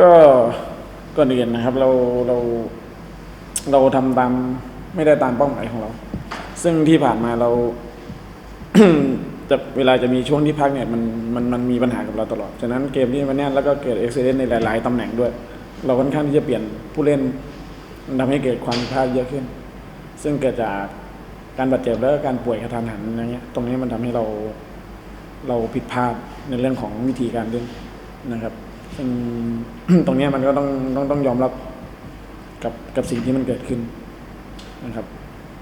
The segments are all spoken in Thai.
ก็ก่อนอื่นนะครับ เราเราเราทำตามไม่ได้ตามเป้าหมายของเรา ซึ่งที่ผ่านมาเราจะเวลาจะมีช่วงที่พักเนี่ยมันมันมันมีปัญหากับเราตลอด ฉะนั้นเกมที่มันเนี่ยแล้วก็เกิดเอ็กซิเดนในหลาย ๆตำแหน่งด้วย เราค่อนข้างที่จะเปลี่ยนผู้เล่นมันทำให้เกิดความผิดพลาดเยอะขึ้น ซึ่งเกิดจากการบาดเจ็บแล้วก็การป่วยกระทันหันอะไรเงี้ย ตรงนี้มันทำให้เราเราผิดพลาดในเรื่องของวิธีการเล่นนะครับ ซึ่งตรงเนี้ยมันก็ต้องต้องต้องยอมรับกับกับสิ่งที่มันเกิดขึ้นนะครับ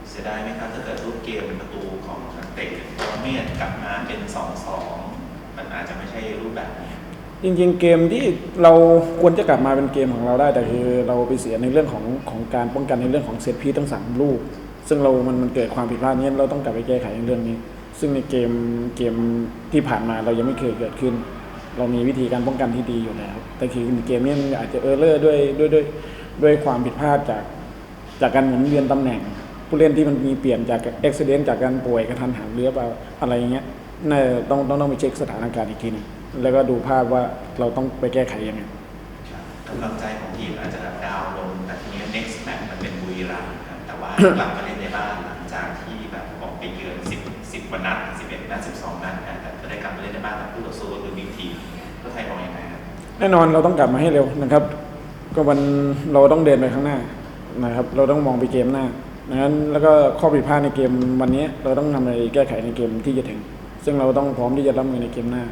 เสียดายไหมครับถ้าเกิดรูปเกมประตูของนักเตะปรเมศกลับมาเป็นสองสองมันอาจจะไม่ใช่รูปแบบนี้จริงๆเกมที่เราควรจะกลับมาเป็นเกมของเราได้ แต่คือเราไปเสียในเรื่องของของการป้องกันในเรื่องของเซตพีทั้งสามลูกซึ่งเรา มันมันเกิดความผิดพลาดนี้เราต้องกลับไปแก้ไขในเรื่องนี้ ซึ่งในเกมเกมที่ผ่านมาเรายังไม่เคยเกิดขึ้น เรามีวิธีการป้องกันที่ดีอยู่แล้ว แต่คือในเกมนี้มันอาจจะเออร์เลอร์ด้วยด้วยด้วยด้วยความผิดพลาดจากจากการหมุนเวียนตำแหน่ง ผู้เล่นที่มันมีเปลี่ยนจากอุบิเหตุจากการป่วยกระทันหันหรือเปล่าอะไรอย่างเงี้ยน่าจะต้องต้องต้องไปเช็คสถานการณ์อีกทีหนึงแล้วก็ดูภาพว่าเราต้องไปแก้ไขยังไงกำลังใจของทีมอาจจะดาวน์ลงแต่ทีนี้ next match มันเป็นบุรีรัมย์ครับแต่ว่ากลับมาเล่นในบ้านหลังจากที่แบบออกไปเยือน10 10ก ว่านัด 11 นัด 12 นัดนะแต่ก็ได้กลับมาเล่นในบ้านกับผู้ต่อสู้ก็คือบิ๊กทีมก็ไทยมองยังไงครับแน่นอนเราต้องกลับมาให้เร็วนะครับ ก็วันเราต้องเดินไปข้างหน้านะครับ เราต้องมองไปเกมหน้าดังนั้นแล้วก็ข้อผิดพลาดในเกมวันนี้เราต้องทำอะไรแก้ไขในเกมที่จะถึง ซึ่งเราต้องพร้อมที่จะรับมือในเกมหน้า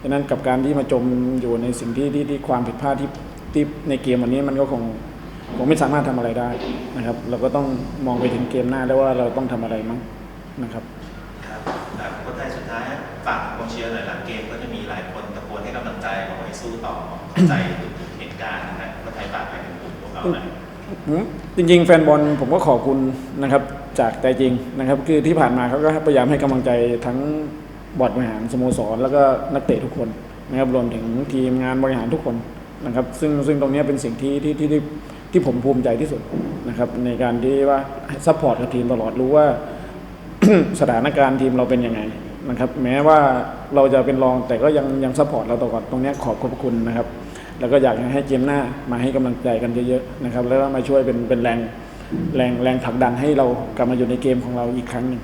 ดังนั้นกับการที่มาจมอยู่ในสิ่งที่ที่ที่ความผิดพลาดที่ที่ในเกมวันนี้มันก็คงคงไม่สามารถทำอะไรได้นะครับ เราก็ต้องมองไปถึงเกมหน้าได้ว่าเราต้องทำอะไรมั้งนะครับ ครับแต่คนไทยสุดท้ายฝากกองเชียร์หน่อยหลังเกมก็จะมีหลายคนตะโกนให้กำลังใจบอกให้สู้ต่อเข้าใจทุกเหตุการณ์นะครับคนไทยฝากไปถึงกลุ่มพวกเราหน่อยจริง ๆ แฟนบอลผมก็ขอบคุณนะครับจากใจจริงนะครับ คือที่ผ่านมาเขาก็พยายามให้กำลังใจทั้งบอร์ดบริหารสโมสร แล้วก็นักเตะทุกคนนะครับรวมถึงทีมงานบริหารทุกคนนะครับ ซึ่งซึ่งตรงนี้เป็นสิ่งที่ที่ที่ที่ที่ผมภูมิใจที่สุดนะครับ ในการที่ว่าซัพพอร์ตกับทีมตลอดรู้ว่า สถานการณ์ทีมเราเป็นยังไงนะครับ แม้ว่าเราจะเป็นรองแต่ก็ยังยังซัพพอร์ตเราตลอดตรงนี้ขอบขอบคุณนะครับ แล้วก็อยากให้เกมหน้ามาให้กำลังใจกันเยอะๆนะครับ แล้วมาช่วยเป็นเป็นแรงแรงแรงผลักดันให้เรากลับมาอยู่ในเกมของเราอีกครั้งหนึ่ง